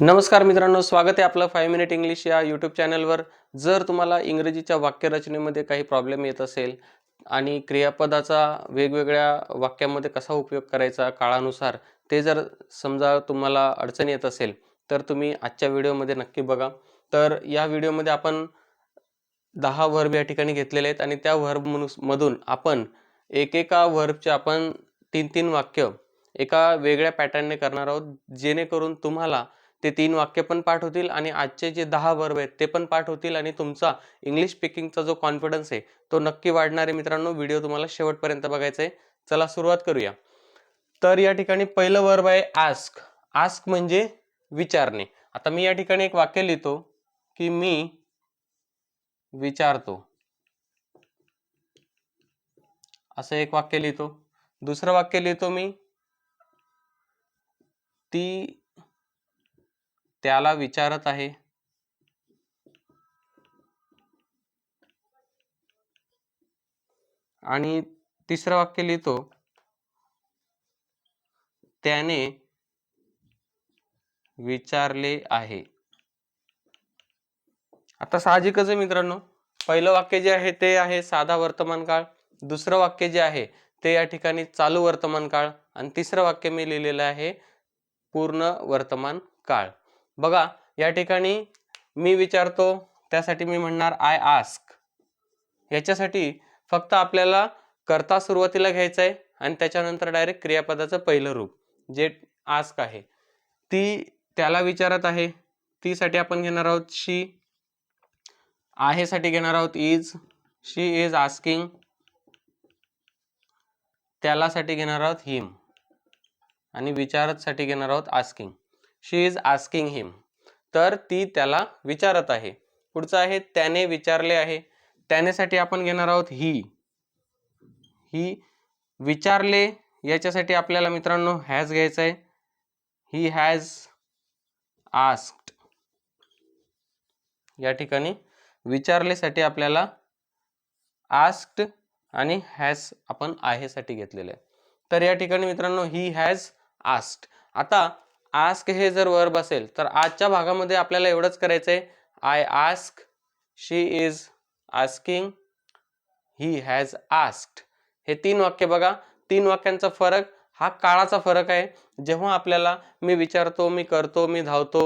नमस्कार मित्रांनो स्वागत आहे आपलं फाईव्ह मिनिट इंग्लिश या यूट्यूब चॅनलवर जर तुम्हाला इंग्रजीच्या वाक्यरचनेमध्ये काही प्रॉब्लेम येत असेल आणि क्रियापदाचा वेगवेगळ्या वाक्यामध्ये कसा उपयोग करायचा काळानुसार ते जर समजा तुम्हाला अडचण येत असेल तर तुम्ही आजच्या व्हिडिओमध्ये नक्की बघा. तर या व्हिडिओमध्ये आपण दहा व्हर्ब या ठिकाणी घेतलेले आहेत आणि त्या व्हर्ब मधून आपण एकेका व्हर्बचे आपण तीन तीन वाक्य एका वेगळ्या पॅटर्नने करणार आहोत जेणेकरून तुम्हाला ते तीन वाक्य पण पाठ होतील आणि आजचे जे दहा वर्ब आहेत ते पण पाठ होतील आणि तुमचा इंग्लिश स्पीकिंगचा जो कॉन्फिडन्स आहे तो नक्की वाढणार आहे मित्रांनो व्हिडिओ तुम्हाला शेवटपर्यंत बघायचा आहे चला सुरुवात करूया. तर या ठिकाणी पहिलं वर्ब आहे आस्क आस्क म्हणजे विचारणे. आता मी या ठिकाणी एक वाक्य लिहितो की मी विचारतो. असं एक वाक्य लिहितो. दुसरं वाक्य लिहितो मी ती त्याला विचारत आहे. आणि तिसरं वाक्य लिहितो. त्याने विचारले आहे. आता साहजिकच आहे मित्रांनो. पहिलं वाक्य जे आहे ते आहे साधा वर्तमान काळ. दुसरं वाक्य जे आहे ते या ठिकाणी चालू वर्तमान काळ. आणि तिसरं वाक्य मी लिहिलेलं आहे पूर्ण वर्तमान काळ. बघा या ठिकाणी मी विचारतो त्यासाठी मी म्हणणार आय आस्क याच्यासाठी फक्त आपल्याला करता सुरुवातीला घ्यायचं आहे आणि त्याच्यानंतर डायरेक्ट क्रियापदाचं पहिलं रूप जे आस्क आहे. ती त्याला विचारत आहे. तीसाठी आपण घेणार आहोत शी आहेसाठी घेणार आहोत इज शी इज आस्किंग त्यालासाठी घेणार आहोत हिम आणि विचारतसाठी घेणार आहोत asking she is asking him तर ती त्याला विचारत आहे. पुढचं आहे त्याने विचारले आहे. त्यानेसाठी आपण घेणार आहोत ही ही विचारले याच्यासाठी आपल्याला मित्रांनो हॅज घ्यायचं आहे. ही हॅज आस्क्ड या ठिकाणी विचारलेसाठी आपल्याला आस्क्ड आणि हॅज आपण आहेसाठी घेतलेलं आहे. तर या ठिकाणी मित्रांनो ही हॅज आस्क्ड आता आस्क हे जर वर्ब असेल तर आजच्या भागामध्ये आपल्याला एवढंच करायचं आहे I ask she is asking he has asked हे तीन वाक्य बघा. तीन वाक्यांचा फरक हा काळाचा फरक आहे. जेव्हा आपल्याला मी विचारतो मी करतो मी धावतो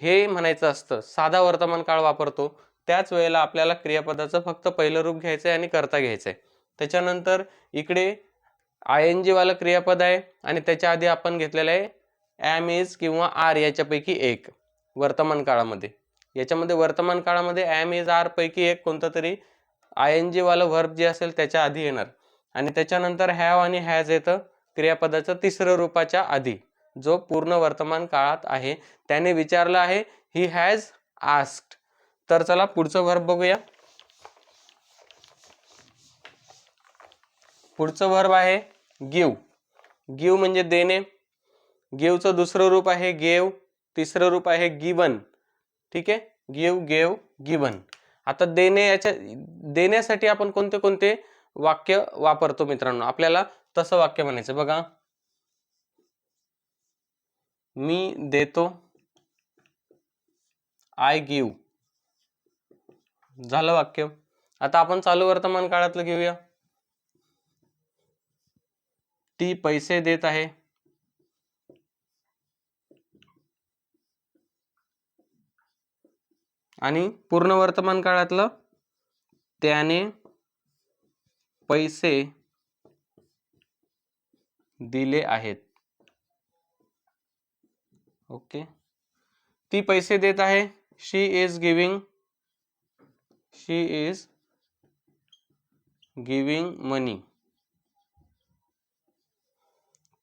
हे म्हणायचं असतं. साधा वर्तमान काळ वापरतो. त्याच वेळेला आपल्याला क्रियापदाचं फक्त पहिलं रूप घ्यायचं आहे आणि करता घ्यायचं आहे त्याच्यानंतर इकडे आय एन जीवालं क्रियापद आहे आणि त्याच्या आधी आपण घेतलेलं आहे ॲम इज किंवा आर याच्यापैकी एक वर्तमान काळामध्ये. याच्यामध्ये वर्तमान काळामध्ये ॲम इज आर पैकी एक कोणतं तरी आय एन जीवालं व्हर्ब जे असेल त्याच्या आधी येणार. आणि त्याच्यानंतर हॅव आणि हॅज येतं क्रियापदाचं तिसरं रूपाच्या आधी जो पूर्ण वर्तमान काळात आहे. त्याने विचारलं आहे ही हॅज आस्क्ड तर चला पुढचं व्हर्ब बघूया. पुढचं व्हर्ब आहे गिव गिव म्हणजे देणे. गिवचं दुसरं रूप आहे गेव तिसरं रूप आहे गिवन. ठीक आहे? Give gave given. आता देणे याच्या देण्यासाठी आपण कोणते कोणते वाक्य वापरतो मित्रांनो? आपल्याला तसं वाक्य म्हणायचं बघा. मी देतो आय गिव. झालं वाक्य? आता आपण चालू वर्तमान काळातलं घेऊया. ती पैसे देत आहे. आणि पूर्ण वर्तमान काळातलं त्याने पैसे दिले आहेत. ओके. ती पैसे देत आहे. She is giving she is giving money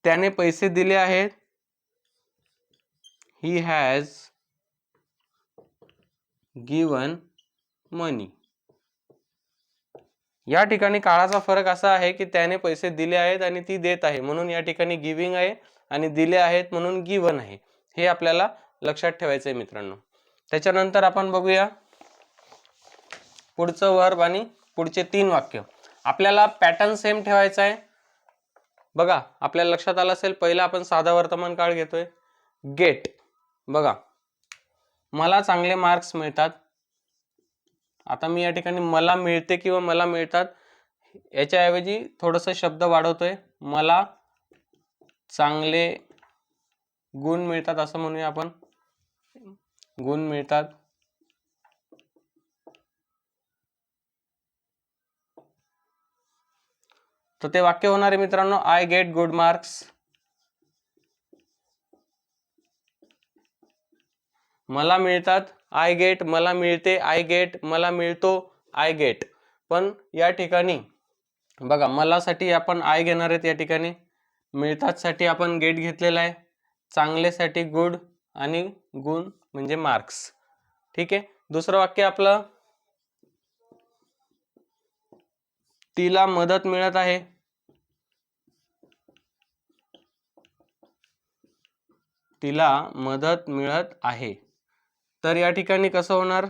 त्याने पैसे दिले आहेत. ही हॅज गिवन मनी या ठिकाणी काळाचा फरक असा आहे की त्याने पैसे दिले आहेत आणि ती देत आहे. म्हणून या ठिकाणी गिविंग आहे आणि दिले आहेत म्हणून गिवन आहे. हे आपल्याला लक्षात ठेवायचं आहे मित्रांनो. त्याच्यानंतर आपण बघूया पुढचं वर्ब आणि पुढचे तीन वाक्य. आपल्याला पॅटर्न सेम ठेवायचा आहे बघा आपल्याला लक्षात आलं असेल पहिला आपण साधा वर्तमान काळ घेतोय. गेट बघा मला चांगले मार्क्स मिळतात. आता मी या ठिकाणी मला मिळते किंवा मला मिळतात याच्याऐवजी थोडंसं शब्द वाढवतोय. मला चांगले गुण मिळतात असं म्हणूया आपण. गुण मिळतात. तर ते वाक्य होणार आहे मित्रांनो आय गेट गुड मार्क्स मला मिळतात आय गेट मला मिळते आय गेट मला मिळतो आय गेट पण या ठिकाणी बघा मलासाठी आपण आय घेणार आहेत या ठिकाणी. मिळतातसाठी आपण गेट घेतलेला आहे. चांगलेसाठी गुड आणि गुण म्हणजे मार्क्स ठीक आहे? दुसरं वाक्य आपलं. तिला मदत मिळत आहे. तिला मदत मिळत आहे. तर या ठिकाणी कसं होणार?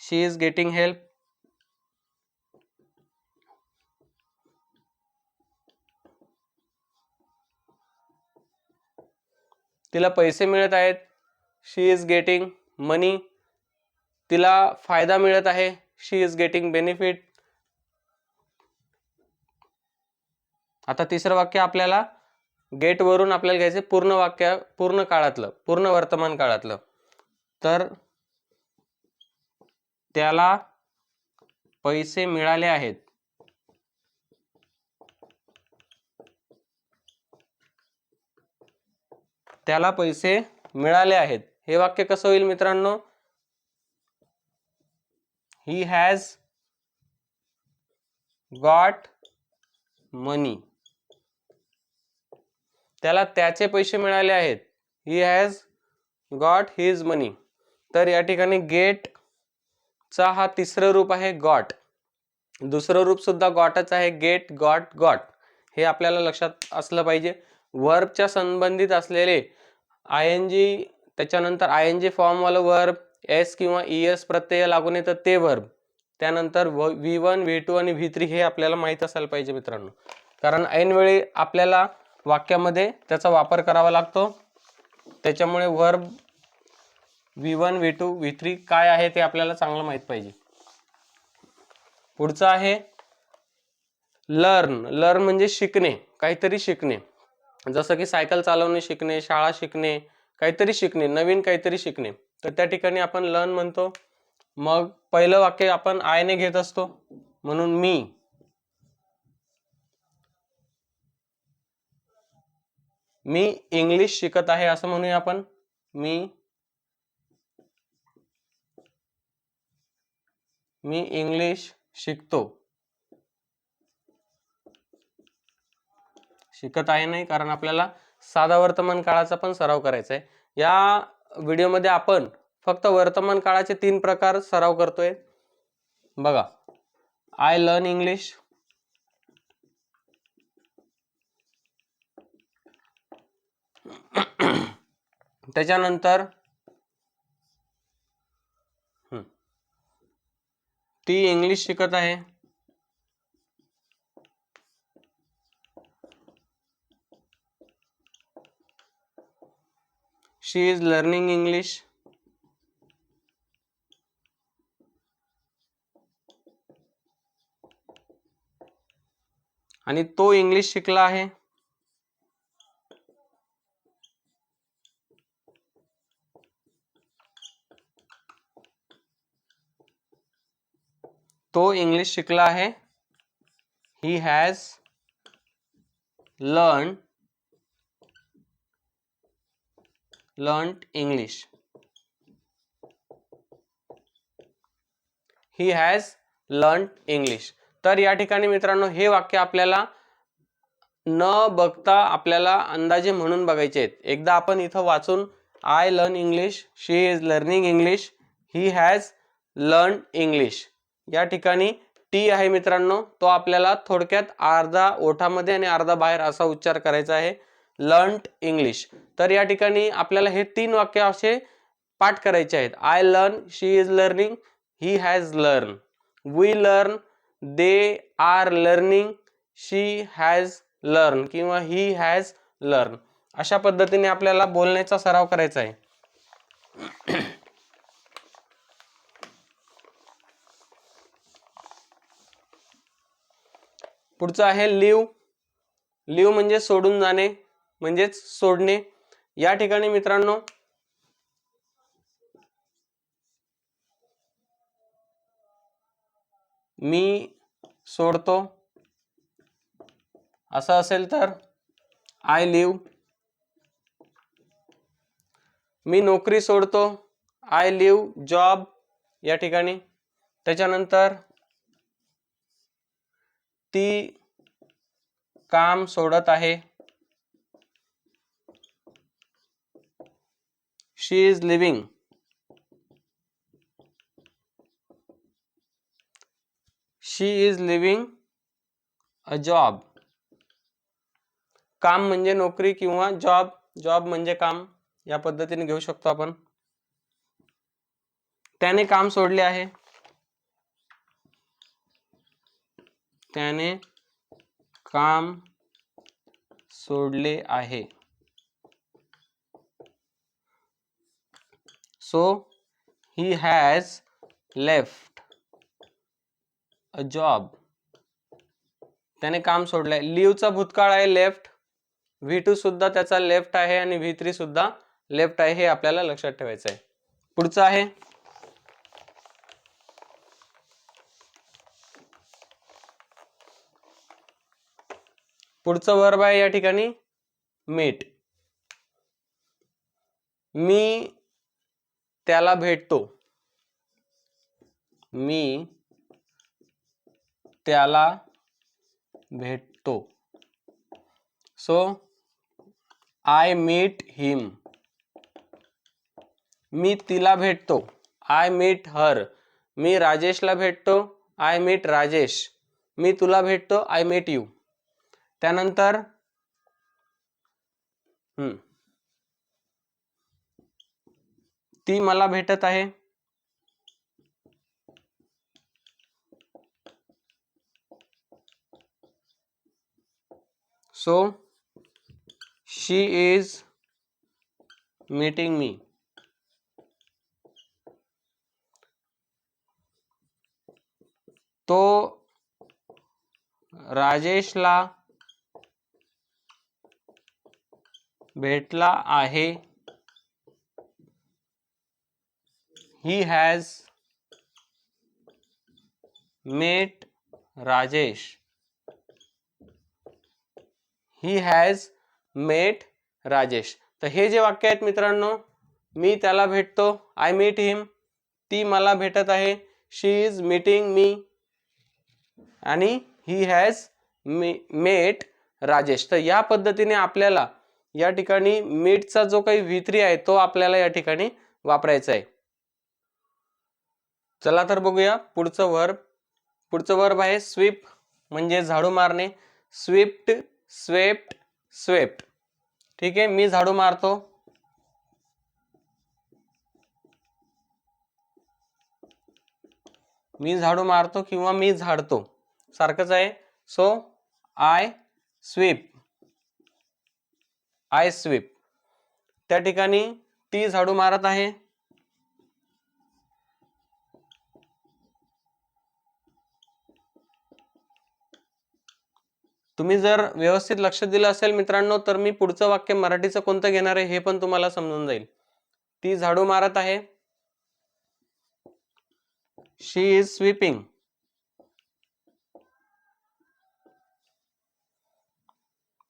शी इज गेटिंग हेल्प तिला पैसे मिळत आहेत. शी इज गेटिंग मनी तिला फायदा मिळत आहे. शी इज गेटिंग बेनिफिट आता तिसरं वाक्य आपल्याला गेटवरून आपल्याला घ्यायचं पूर्ण वाक्य पूर्ण काळातलं पूर्ण वर्तमान काळातलं. तर त्याला पैसे मिळाले आहेत. त्याला पैसे मिळाले आहेत. हे वाक्य कसं होईल मित्रांनो? ही हॅज गॉट मनी त्याला त्याचे पैसे मिळाले आहेत. He has got his money तर या ठिकाणी गेटचा हा तिसरं रूप आहे गॉट दुसरं रूप सुद्धा गॉटच आहे गेट गॉट गॉट हे आपल्याला लक्षात असलं पाहिजे. वर्बच्या संबंधित असलेले आय एन जी त्याच्यानंतर आय एन जी फॉर्मवालं वर्ब एस किंवा ई एस प्रत्यय लागून येतं ते वर्ब त्यानंतर व व्ही वन व्ही टू आणि व्ही थ्री हे आपल्याला माहीत असायला पाहिजे मित्रांनो. कारण ऐनवेळी आपल्याला वाक्यामध्ये त्याचा वापर करावा लागतो. त्याच्यामुळे verb V one V two V three काय आहे ते आपल्याला चांगलं माहीत पाहिजे. पुढचं आहे लर्न. लर्न म्हणजे शिकणे काहीतरी शिकणे. जसं की सायकल चालवणे शिकणे शाळा शिकणे काहीतरी शिकणे नवीन काहीतरी शिकणे. तर त्या ठिकाणी आपण लर्न म्हणतो. मग पहिलं वाक्य आपण आयने घेत असतो. म्हणून मी. मी इंग्लिश शिकत आहे असं म्हणूया आपण. मी मी इंग्लिश शिकतो. शिकत आहे नाही कारण आपल्याला साधा वर्तमान काळाचा पण सराव करायचा आहे या व्हिडिओमध्ये आपण फक्त वर्तमान काळाचे तीन प्रकार सराव करतोय. बघा. आय लर्न इंग्लिश त्याच्यानंतर ती इंग्लिश शिकत आहे. शी इज लर्निंग इंग्लिश आणि तो इंग्लिश शिकला आहे. तो इंग्लिश शिकला आहे. He has learn learn English he has learn English तर या ठिकाणी मित्रांनो हे वाक्य आपल्याला न बघता आपल्याला अंदाजे म्हणून बघायचे आहेत. एकदा आपण इथं वाचून I learn English she is learning English he has learn English या ठिकाणी टी आहे मित्रांनो. तो आपल्याला थोडक्यात अर्धा ओठामध्ये आणि अर्धा बाहेर असा उच्चार करायचा आहे. लर्न इंग्लिश तर या ठिकाणी आपल्याला हे तीन वाक्य असे पाठ करायचे आहेत. I learn she is learning he has learn we learn they are learning she has learn किंवा ही हॅज लर्न अशा पद्धतीने आपल्याला बोलण्याचा सराव करायचा आहे. पुढचं आहे लिव. लिव म्हणजे सोडून जाणे म्हणजेच सोडणे. या ठिकाणी मित्रांनो मी सोडतो. असं असेल तर आय लिव मी नोकरी सोडतो. आय लिव जॉब या ठिकाणी. त्याच्यानंतर ती काम सोडत आहे. She is leaving she is leaving a job काम म्हणजे नोकरी किंवा जॉब जॉब म्हणजे काम. या पद्धतीने घेऊ शकतो आपण. त्याने काम सोडले आहे. त्याने काम सोडले आहे. So he has left a job त्याने काम सोडलंय. लिव्हचा भूतकाळ आहे लेफ्ट व्ही टू सुद्धा त्याचा लेफ्ट आहे आणि व्ही थ्री सुद्धा लेफ्ट आहे हे आपल्याला लक्षात ठेवायचं आहे पुढचं आहे. पुढचं वर्ब आहे या ठिकाणी. मीट मी त्याला भेटतो. मी त्याला भेटतो. सो आय मीट हिम मी तिला भेटतो. आय मीट हर मी राजेशला भेटतो. I meet Rajesh. मी तुला भेटतो. आय मीट यू त्यानंतर ती मला भेटत आहे. सो शी इज मीटिंग मी तो राजेशला भेटला आहे. He has met Rajesh he has met Rajesh तर हे जे वाक्य आहेत मित्रांनो मी त्याला भेटतो. आय मीट हिम ती मला भेटत आहे. शी इज मीटिंग मी आणि ही हॅज मेट राजेश तर या पद्धतीने आपल्याला या ठिकाणी मीटचा जो काही व्ही आहे तो आपल्याला या ठिकाणी वापरायचा आहे. चला तर बघूया पुढचं वर्ब पुढचं वर्ब आहे स्वीप म्हणजे झाडू मारणे. Swift swept swept. ठीक आहे मी झाडू मारतो. मी झाडू मारतो किंवा मी झाडतो. सारखंच आहे. So I sweep I sweep. त्या ठिकाणी ती झाडू मारत आहे. तुम्ही जर व्यवस्थित लक्ष दिलं असेल मित्रांनो तर मी पुढचं वाक्य मराठीचं कोणतं घेणार आहे हे पण तुम्हाला समजून जाईल. ती झाडू मारत आहे. शी इज स्वीपिंग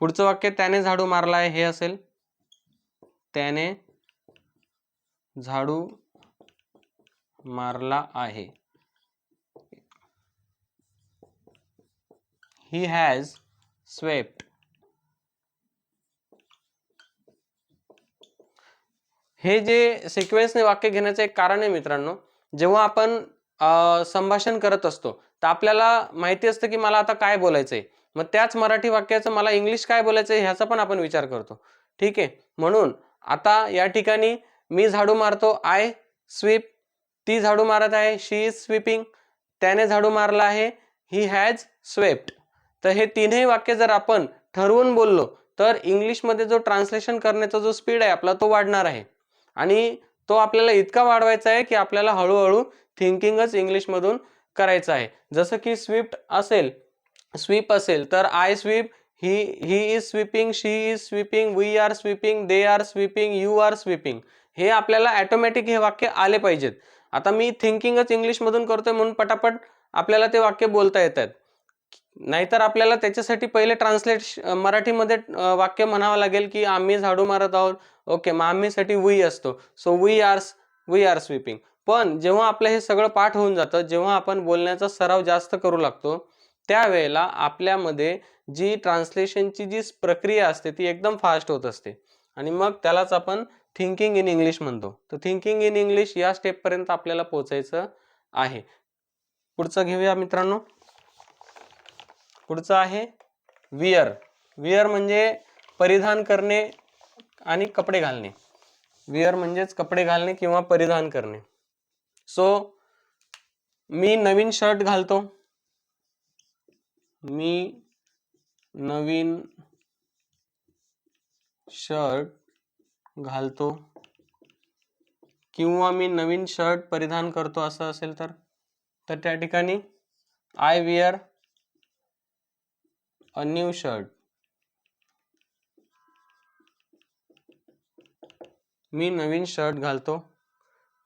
पुढचं वाक्य त्याने झाडू मारला आहे हे असेल. त्याने झाडू मारला आहे. ही हॅज स्वेप्ट हे जे सिक्वेन्सने वाक्य घेण्याचं एक कारण आहे मित्रांनो जेव्हा आपण संभाषण करत असतो तर आपल्याला माहिती असतं की मला आता काय बोलायचंय. मग त्याच मराठी वाक्याचं मला इंग्लिश काय बोलायचं ह्याचा पण आपण विचार करतो. ठीक आहे? म्हणून आता या ठिकाणी मी झाडू मारतो. आय स्वीप ती झाडू मारत आहे. शी इज स्वीपिंग त्याने झाडू मारला आहे. ही हॅज स्वेप्ट तर हे तीनही वाक्य जर आपण ठरवून बोललो तर इंग्लिशमध्ये जो ट्रान्सलेशन करण्याचा जो स्पीड आहे आपला तो वाढणार आहे. आणि तो आपल्याला इतका वाढवायचा आहे की आपल्याला हळूहळू थिंकिंगच इंग्लिशमधून करायचं आहे. जसं की स्विफ्ट असेल स्वीप असेल तर I sweep he he is sweeping she is sweeping we are sweeping they are sweeping you are sweeping हे आपल्याला ॲटोमॅटिक हे वाक्य आले पाहिजेत. आता मी थिंकिंगच इंग्लिशमधून करतोय म्हणून पटापट आपल्याला ते वाक्य बोलता येतात नाहीतर आपल्याला त्याच्यासाठी पहिले ट्रान्सलेट मराठीमध्ये वाक्य म्हणावं लागेल की आम्ही झाडू मारत आहोत. ओके मग आम्हीसाठी वी असतो. So we are we are sweeping पण जेव्हा आपलं हे सगळं पाठ होऊन जातं जेव्हा आपण बोलण्याचा सराव जास्त करू लागतो त्यावेळेला आपल्यामध्ये जी ट्रान्सलेशनची जी प्रक्रिया असते ती एकदम फास्ट होत असते. आणि मग त्यालाच आपण थिंकिंग इन इंग्लिश म्हणतो. तर थिंकिंग इन इंग्लिश या स्टेपपर्यंत आपल्याला पोचायचं आहे. पुढचं घेऊया मित्रांनो. पुढचं आहे वियर वियर म्हणजे परिधान करणे आणि कपडे घालणे. वियर म्हणजेच कपडे घालणे किंवा परिधान करणे. सो मी नवीन शर्ट घालतो. मी नवीन शर्ट घालतो. किंवा मी नवीन शर्ट परिधान करतो असं असेल तर तर त्या ठिकाणी I wear a new shirt मी नवीन शर्ट घालतो.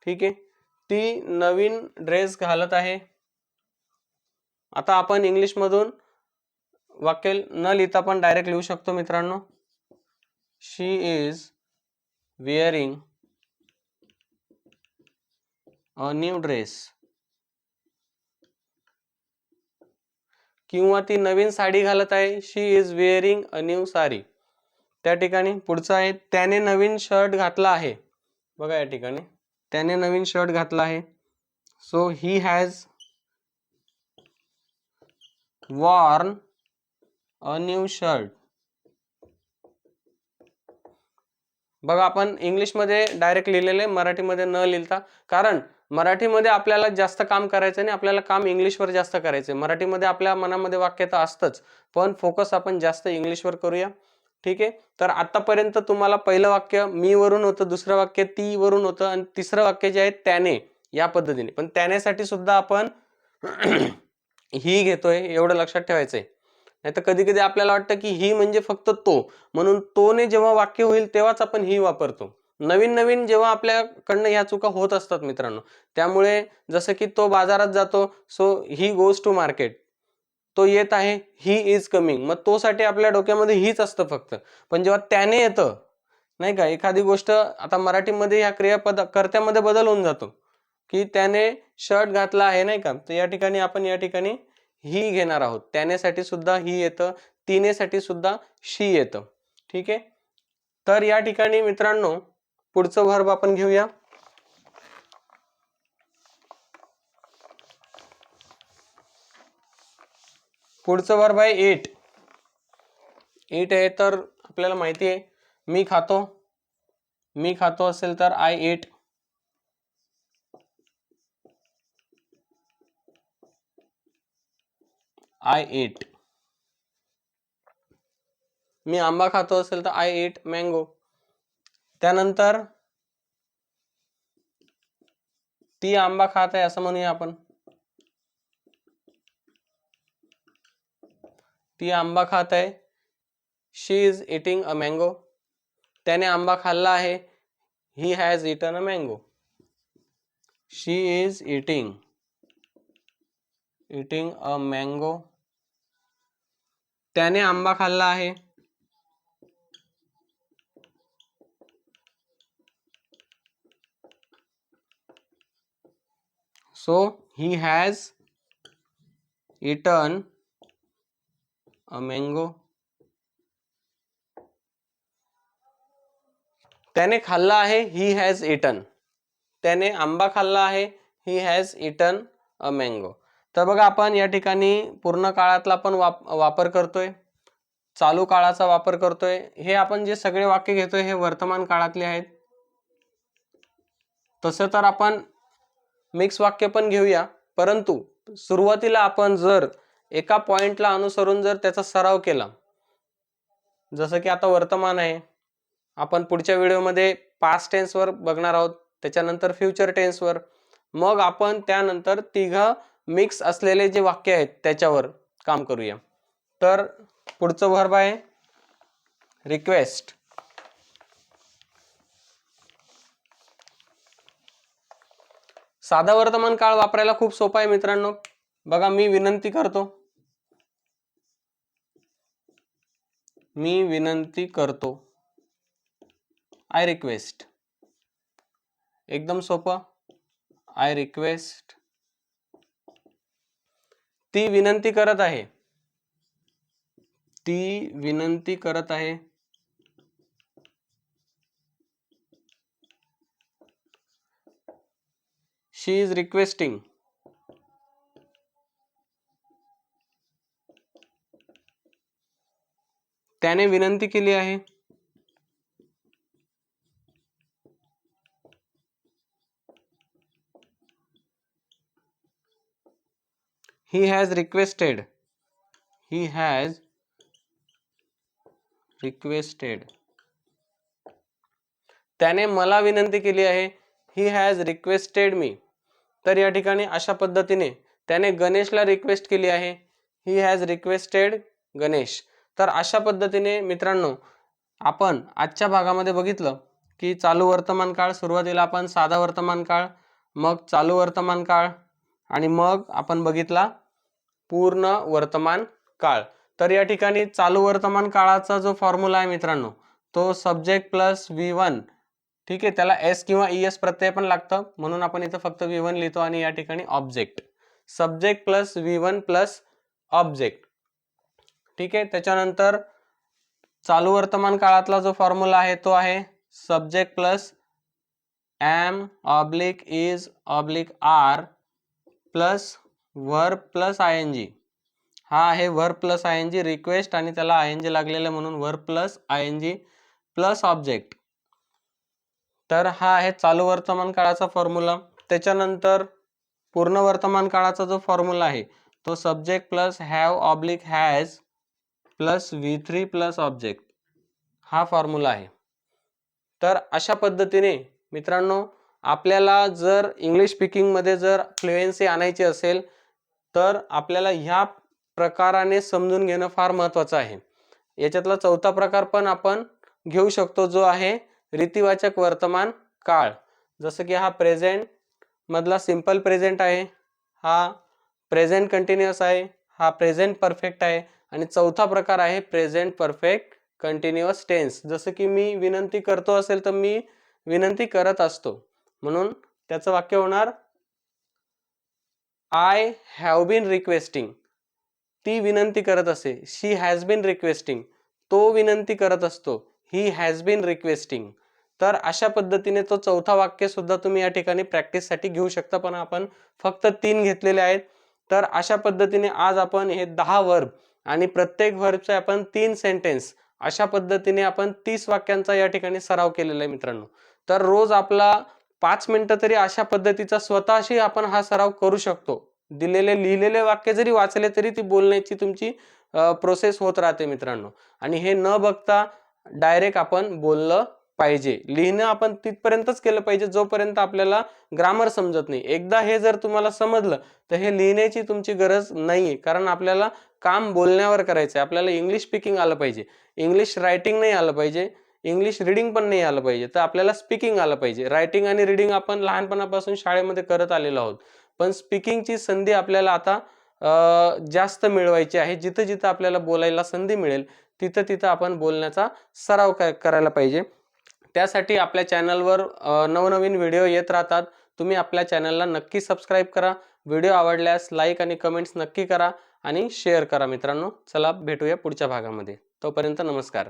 ठीक आहे? ती नवीन ड्रेस घालत आहे. आता आपण इंग्लिशमधून वाक्य न लिहिता पण डायरेक्ट लिहू शकतो मित्रांनो. She is wearing a new dress किंवा ती नवीन साडी घालत आहे she is wearing a new sari. त्या ठिकाणी पुढचं आहे त्याने नवीन शर्ट घातला आहे. बघा या ठिकाणी. त्याने नवीन शर्ट घातला आहे. So he has worn a new shirt. बघा आपण इंग्लिशमध्ये डायरेक्ट लिहिलेले मराठीमध्ये न लिहिता. कारण मराठीमध्ये आपल्याला जास्त काम करायचं आणि आपल्याला काम इंग्लिशवर जास्त करायचं आहे मराठीमध्ये आपल्या मनामध्ये वाक्य तर असतंच. पण फोकस आपण जास्त इंग्लिशवर करूया. ठीक आहे? तर आतापर्यंत तुम्हाला पहिलं वाक्य मी वरून होतं दुसरं वाक्य ती वरून होतं आणि तिसरं वाक्य जे आहे त्याने या पद्धतीने. पण त्यानेसाठी सुद्धा आपण ही घेतोय एवढं लक्षात ठेवायचंय. नाही तर कधी कधी आपल्याला वाटतं की ही म्हणजे फक्त तो. म्हणून तोने जेव्हा वाक्य होईल तेव्हाच आपण ही वापरतो. नवीन नवीन जेव्हा आपल्याकडनं ह्या चुका होत असतात मित्रांनो त्यामुळे जसं की तो बाजारात जातो so he goes to market. तो येत आहे ही इज कमिंग. मग तोसाठी आपल्या डोक्यामध्ये हीच असतं फक्त. पण जेव्हा त्याने येतं नाही का एखादी गोष्ट आता मराठीमध्ये ह्या क्रियापद कर्त्यामध्ये बदल होऊन जातो. की त्याने शर्ट घातला आहे नाही का? तर या ठिकाणी आपण या ठिकाणी ही घेणार आहोत. त्यानेसाठी सुद्धा ही येतं तिनेसाठी सुद्धा शी येतं. ठीक आहे? तर या ठिकाणी मित्रांनो पुढचं वर्ब आपण घेऊया. पुढचं वर्ब आहे एट एट आहे तर आपल्याला माहिती आहे मी खातो. मी खातो असेल तर आय एट आय एट. मी आंबा खातो असेल तर आय एट मँगो त्यानंतर ती आंबा खात आहे असं म्हणूया आपण. ती आंबा खात आहे she is eating a mango त्याने आंबा खाल्ला आहे. He has eaten a mango she is eating eating a mango त्याने आंबा खाल्ला आहे. So he has eaten a mango त्याने खाल्ला आहे ही हॅज इटन त्याने आंबा खाल्ला आहे he has eaten a mango तर बघा आपण या ठिकाणी पूर्ण काळातला पण वाप वापर करतोय. चालू काळाचा वापर करतोय. हे आपण जे सगळे वाक्य घेतोय हे वर्तमान काळातले आहेत. तसं तर आपण मिक्स वाक्य पण घेऊया. परंतु सुरुवातीला आपण जर एका पॉइंटला अनुसरून जर त्याचा सराव केला जसं की आता वर्तमान आहे. आपण पुढच्या व्हिडिओमध्ये पास्ट टेन्सवर बघणार आहोत. त्याच्यानंतर फ्युचर टेन्सवर मग आपण त्यानंतर तिघं मिक्स असलेले जे वाक्य आहेत त्याच्यावर काम करूया. तर पुढचं वर्ब आहे रिक्वेस्ट साधा वर्तमान काळ वापरायला खूप सोपा आहे मित्रांनो. बघा मी विनंती करतो. मी विनंती करतो. आय रिक्वेस्ट एकदम सोपं. आय रिक्वेस्ट ती विनंती करत आहे. ती विनंती करत आहे. शी इज रिक्वेस्टिंग त्याने विनंती केली आहे. He has requested. He has requested. त्याने मला विनंती केली आहे ही हॅज रिक्वेस्टेड मी तर या ठिकाणी अशा पद्धतीने त्याने गणेशला रिक्वेस्ट केली आहे. He has requested Ganesh. तर अशा पद्धतीने मित्रांनो आपण आजच्या भागामध्ये बघितलं की चालू वर्तमान काळ सुरुवातीला आपण साधा वर्तमान काळ मग चालू वर्तमान काळ आणि मग आपण बघितला पूर्ण वर्तमान काळ. तर या ठिकाणी चालू वर्तमान काळाचा जो फॉर्म्युला आहे मित्रांनो तो सब्जेक्ट प्लस व्ही वन ठीक आहे त्याला एस किंवा ई एस प्रत्यय पण लागतं. म्हणून आपण इथं फक्त व्ही वन लिहितो आणि या ठिकाणी object subject plus V one plus object ठीक आहे त्याच्यानंतर चालू वर्तमान काळातला जो फॉर्म्युला आहे तो आहे subject plus am oblique is oblique are plus verb plus I N G. हा आहे verb plus I N G request आणि त्याला आय एन जी लागलेलं म्हणून verb plus I N G plus object तर हा आहे चालू वर्तमान काळाचा फॉर्म्युला त्याच्यानंतर पूर्ण वर्तमान काळाचा जो फॉर्म्युला आहे तो subject plus have oblique has plus V three plus object हा फॉर्म्युला आहे. तर अशा पद्धतीने मित्रांनो आपल्याला जर इंग्लिश स्पीकिंगमध्ये जर फ्लुएन्सी आणायची असेल तर आपल्याला ह्या प्रकाराने समजून घेणं फार महत्त्वाचं आहे. याच्यातला चौथा प्रकार पण आपण घेऊ शकतो जो आहे रीतिवाचक वर्तमान काळ. जसं की हा प्रेझेंट मधला सिंपल प्रेझेंट आहे हा प्रेझेंट कंटिन्युअस आहे हा प्रेझेंट परफेक्ट आहे आणि चौथा प्रकार आहे प्रेझेंट परफेक्ट कंटिन्युअस टेन्स जसं की मी विनंती करतो असेल तर मी विनंती करत असतो. म्हणून त्याचं वाक्य होणार आय हॅव बीन रिक्वेस्टिंग ती विनंती करत असे. शी हॅज बीन रिक्वेस्टिंग तो विनंती करत असतो. ही हॅज बीन रिक्वेस्टिंग तर अशा पद्धतीने तो चौथा वाक्य सुद्धा तुम्ही या ठिकाणी प्रॅक्टिससाठी घेऊ शकता पण आपण फक्त तीन घेतलेले आहेत. तर अशा पद्धतीने आज आपण हे दहा वर्ब आणि प्रत्येक वर्बचे आपण तीन सेंटेन्स अशा पद्धतीने आपण तीस वाक्यांचा या ठिकाणी सराव केलेला आहे मित्रांनो. तर रोज आपला पाच मिनिटं तरी अशा पद्धतीचा स्वतःशी आपण हा सराव करू शकतो. दिलेले लिहिलेले वाक्य जरी वाचले तरी ती बोलण्याची तुमची प्रोसेस होत राहते मित्रांनो. आणि हे न बघता डायरेक्ट आपण बोललं पाहिजे. लिहिणं आपण तिथपर्यंतच केलं पाहिजे जोपर्यंत आपल्याला ग्रामर समजत नाही. एकदा हे जर तुम्हाला समजलं तर हे लिहिण्याची तुमची गरज नाहीये. कारण आपल्याला काम बोलण्यावर करायचं आहे आपल्याला इंग्लिश स्पीकिंग आलं पाहिजे. इंग्लिश रायटिंग नाही आलं पाहिजे. इंग्लिश रिडिंग पण नाही आलं पाहिजे. तर आपल्याला स्पीकिंग आलं पाहिजे. रायटिंग आणि रिडिंग आपण लहानपणापासून शाळेमध्ये करत आलेलो आहोत. पण स्पीकिंगची संधी आपल्याला आता जास्त मिळवायची आहे. जिथं जिथं आपल्याला बोलायला संधी मिळेल तिथं तिथं आपण बोलण्याचा सराव करायला पाहिजे. त्यासाठी आपल्या चॅनलवर नवनवीन व्हिडिओ येत राहतात. तुम्ही आपल्या चॅनलला नक्की सबस्क्राईब करा. व्हिडिओ आवडल्यास लाईक आणि कमेंट्स नक्की करा आणि शेअर करा मित्रांनो. चला भेटूया पुढच्या भागामध्ये. तोपर्यंत नमस्कार.